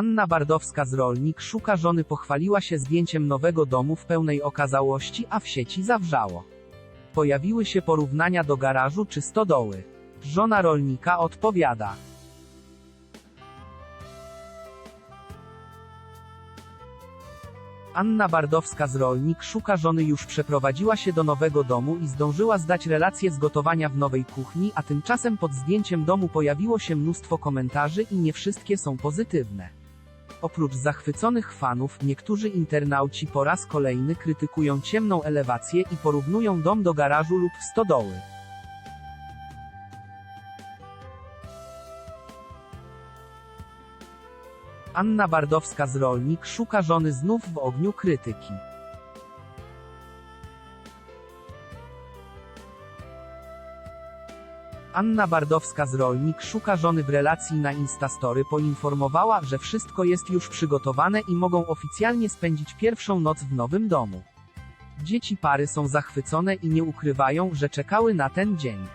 Anna Bardowska z Rolnik szuka żony pochwaliła się zdjęciem nowego domu w pełnej okazałości, a w sieci zawrzało. Pojawiły się porównania do garażu czy stodoły. Żona rolnika odpowiada. Anna Bardowska z Rolnik szuka żony już przeprowadziła się do nowego domu i zdążyła zdać relację z gotowania w nowej kuchni, a tymczasem pod zdjęciem domu pojawiło się mnóstwo komentarzy i nie wszystkie są pozytywne. Oprócz zachwyconych fanów, niektórzy internauci po raz kolejny krytykują ciemną elewację i porównują dom do garażu lub stodoły. Anna Bardowska z Rolnik szuka żony znów w ogniu krytyki. Anna Bardowska z Rolnik szuka żony w relacji na Instastory poinformowała, że wszystko jest już przygotowane i mogą oficjalnie spędzić pierwszą noc w nowym domu. Dzieci pary są zachwycone i nie ukrywają, że czekały na ten dzień.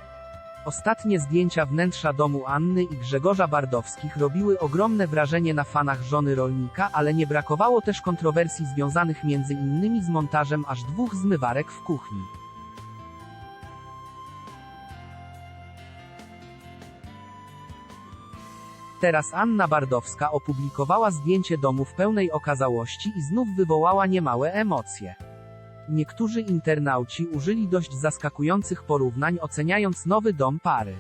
Ostatnie zdjęcia wnętrza domu Anny i Grzegorza Bardowskich robiły ogromne wrażenie na fanach żony rolnika, ale nie brakowało też kontrowersji związanych między innymi z montażem aż dwóch zmywarek w kuchni. Teraz Anna Bardowska opublikowała zdjęcie domu w pełnej okazałości i znów wywołała niemałe emocje. Niektórzy internauci użyli dość zaskakujących porównań oceniając nowy dom pary.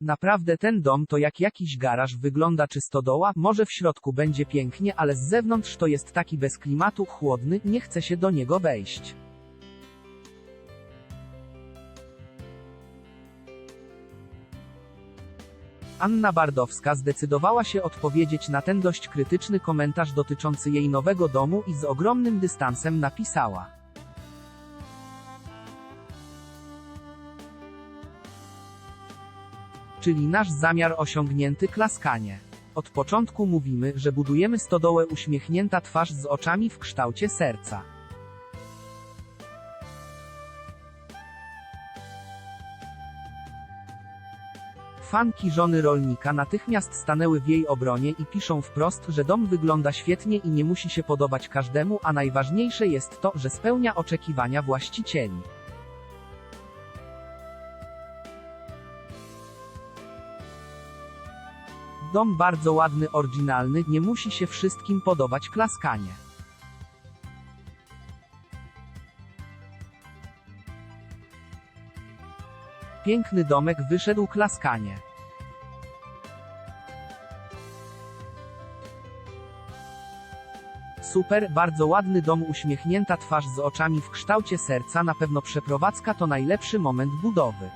Naprawdę ten dom to jak jakiś garaż wygląda czy stodoła, może w środku będzie pięknie, ale z zewnątrz to jest taki bez klimatu, chłodny, nie chce się do niego wejść. Anna Bardowska zdecydowała się odpowiedzieć na ten dość krytyczny komentarz dotyczący jej nowego domu i z ogromnym dystansem napisała. Czyli nasz zamiar osiągnięty klaskanie. Od początku mówimy, że budujemy stodołę uśmiechnięta twarz z oczami w kształcie serca. Fanki żony rolnika natychmiast stanęły w jej obronie i piszą wprost, że dom wygląda świetnie i nie musi się podobać każdemu, a najważniejsze jest to, że spełnia oczekiwania właścicieli. Dom bardzo ładny, oryginalny, nie musi się wszystkim podobać klaskanie. Piękny domek wyszedł klaskanie. Super, bardzo ładny dom, uśmiechnięta twarz z oczami w kształcie serca, na pewno przeprowadzka to najlepszy moment budowy.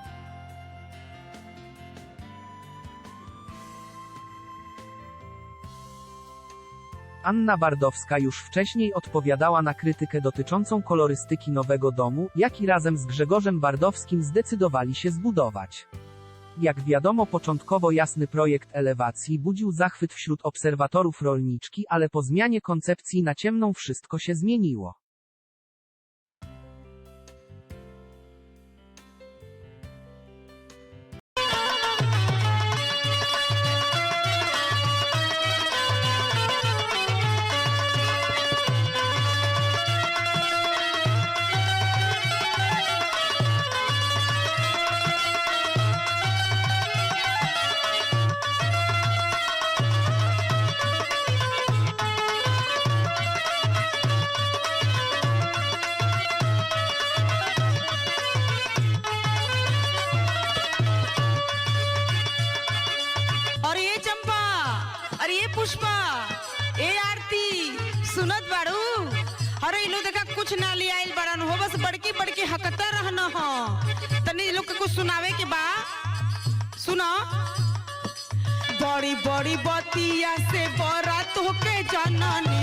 Anna Bardowska już wcześniej odpowiadała na krytykę dotyczącą kolorystyki nowego domu, jaki razem z Grzegorzem Bardowskim zdecydowali się zbudować. Jak wiadomo, początkowo jasny projekt elewacji budził zachwyt wśród obserwatorów rolniczki, ale po zmianie koncepcji na ciemną wszystko się zmieniło. Pushpa ए आरती सुनत बाड़ू। अरे इनो देखा कुछ ना ले आइल बड़न। हो, बस बड़की बड़की हकता रहना हो। तनी लोग के कुछ सुनावे के बा। सुनो। बड़ी बड़ी बतिया से बरात होके जननी